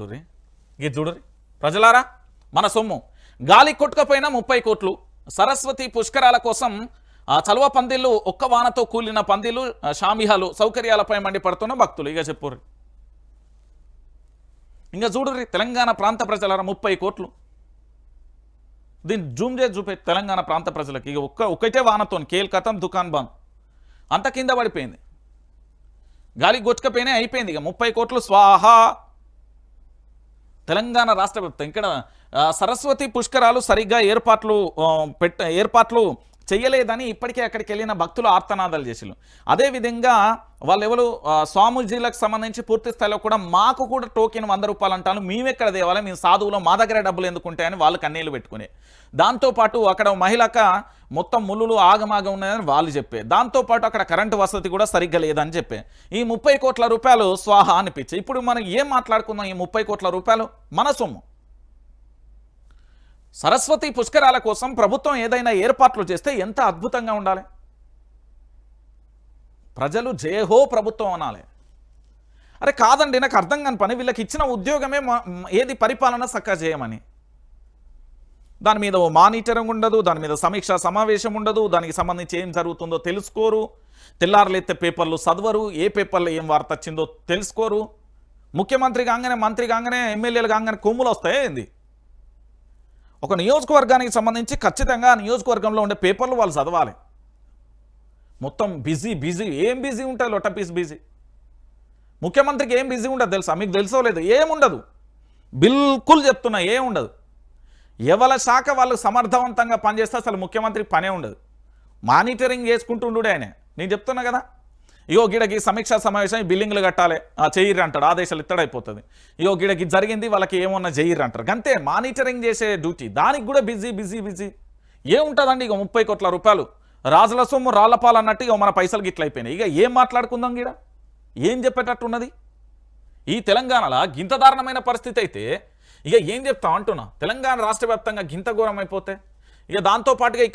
ఇది చూడరి ప్రజలారా మన సొమ్ము. గాలి కొట్టుకపోయినా ముప్పై కోట్లు. సరస్వతి పుష్కరాల కోసం చలువ పందిళ్ళు ఒక్క వానతో కూలిన పందిళ్ళు షామిహాలు సౌకర్యాలపై మండిపడుతున్న భక్తులు. ఇక చెప్పుర్రి. ఇంకా చూడరి తెలంగాణ ప్రాంత ప్రజలారా ముప్పై కోట్లు. దీన్ని జూమ్ చేసి చూపే తెలంగాణ ప్రాంత ప్రజలకు. ఇక ఒక్క ఒకటే వానతో కేల్కతం దుకాన్ బంద్. అంత కింద పడిపోయింది. గాలి గొచ్చుకపోయినా అయిపోయింది. ఇక ముప్పై కోట్లు స్వాహా. తెలంగాణ రాష్ట్ర వ్యాప్తం ఇక్కడ సరస్వతి పుష్కరాలు సరిగ్గా ఏర్పాట్లు పెట్ట ఏర్పాట్లు చేయలేదని ఇప్పటికే అక్కడికి వెళ్ళిన భక్తులు ఆర్తనాదాలు చేసిరు అదేవిధంగా వాళ్ళెవరు ఎవరు స్వామీజీలకు సంబంధించి పూర్తి స్థాయిలో కూడా మాకు కూడా టోకెన్ వంద రూపాయలు అంటాను మేమెక్కడ దేవాలి మేము సాధువులో మా దగ్గర డబ్బులు ఎందుకుంటాయని వాళ్ళు కన్నీళ్ళు పెట్టుకునే. దాంతోపాటు అక్కడ మహిళక మొత్తం ముళ్ళులు ఆగమాగం ఉన్నాయని వాళ్ళు చెప్పే. దాంతోపాటు అక్కడ కరెంటు వసతి కూడా సరిగ్గా లేదని చెప్పే. ఈ ముప్పై కోట్ల రూపాయలు స్వాహ అనిపించి. ఇప్పుడు మనం ఏం మాట్లాడుకుందాం ఈ ముప్పై కోట్ల రూపాయలు? మన సొమ్ము. సరస్వతి పుష్కరాల కోసం ప్రభుత్వం ఏదైనా ఏర్పాట్లు చేస్తే ఎంత అద్భుతంగా ఉండాలి? ప్రజలు జయహో ప్రభుత్వం అనాలి. అరే కాదండి నాకు అర్థం కాని పని. వీళ్ళకి ఇచ్చిన ఉద్యోగమే మ- ఏది పరిపాలన చక్కగా చేయమని దాని మీద ఓ మానిటరింగ్ ఉండదు దాని మీద సమీక్ష సమావేశం ఉండదు దానికి సంబంధించి ఏం జరుగుతుందో తెలుసుకోరు. తెల్లారులెత్తే పేపర్లు చదవరు ఏ పేపర్లో ఏం వార్త వచ్చిందో తెలుసుకోరు. ముఖ్యమంత్రి కాగానే మంత్రి కాగానే ఎమ్మెల్యేలు కాగానే కొమ్ములు వస్తాయి ఏంది? ఒక నియోజకవర్గానికి సంబంధించి ఖచ్చితంగా ఆ నియోజకవర్గంలో ఉండే పేపర్లు వాళ్ళు చదవాలి. మొత్తం బిజీ బిజీ. ఏం బిజీ ఉంటాయి లొట్ట పీస్ బిజీ? ముఖ్యమంత్రికి ఏం బిజీ ఉండదు తెలుసా? మీకు తెలుసో లేదు? ఏముండదు బిల్కుల్ చెప్తున్నా ఏం ఉండదు. ఎవల శాఖ వాళ్ళు సమర్థవంతంగా పనిచేస్తే అసలు ముఖ్యమంత్రికి పనే ఉండదు. మానిటరింగ్ చేసుకుంటుండు ఆయన. నేను చెప్తున్నా కదా? ఇగో గిడకి సమీక్షా సమావేశం బిల్లింగ్లు కట్టాలి. ఆ చెయ్యిర్రు అంటాడు. ఆదేశాలు ఇత్తడైపోతుంది. ఇగో గిడకి జరిగింది వాళ్ళకి ఏమన్నా చెయ్యిర్రు అంటారు. అంతే మానిటరింగ్ చేసే డ్యూటీ. దానికి కూడా బిజీ బిజీ బిజీ. ఏముంటుందండి ఇక ముప్పై కోట్ల రూపాయలు? రాజుల సొమ్ము రాళ్ళపాలు అన్నట్టు ఇక మన పైసలు గిట్లయిపోయినాయి ఇక ఏం మాట్లాడుకుందాం గిడ? ఏం చెప్పేటట్టున్నది? ఈ తెలంగాణలో గింత దారుణమైన పరిస్థితి అయితే ఇక ఏం చెప్తాం అంటున్నా? తెలంగాణ రాష్ట్ర వ్యాప్తంగా గింత ఘోరం అయిపోతే ఇక దాంతో పాటుగా ఇక్కడ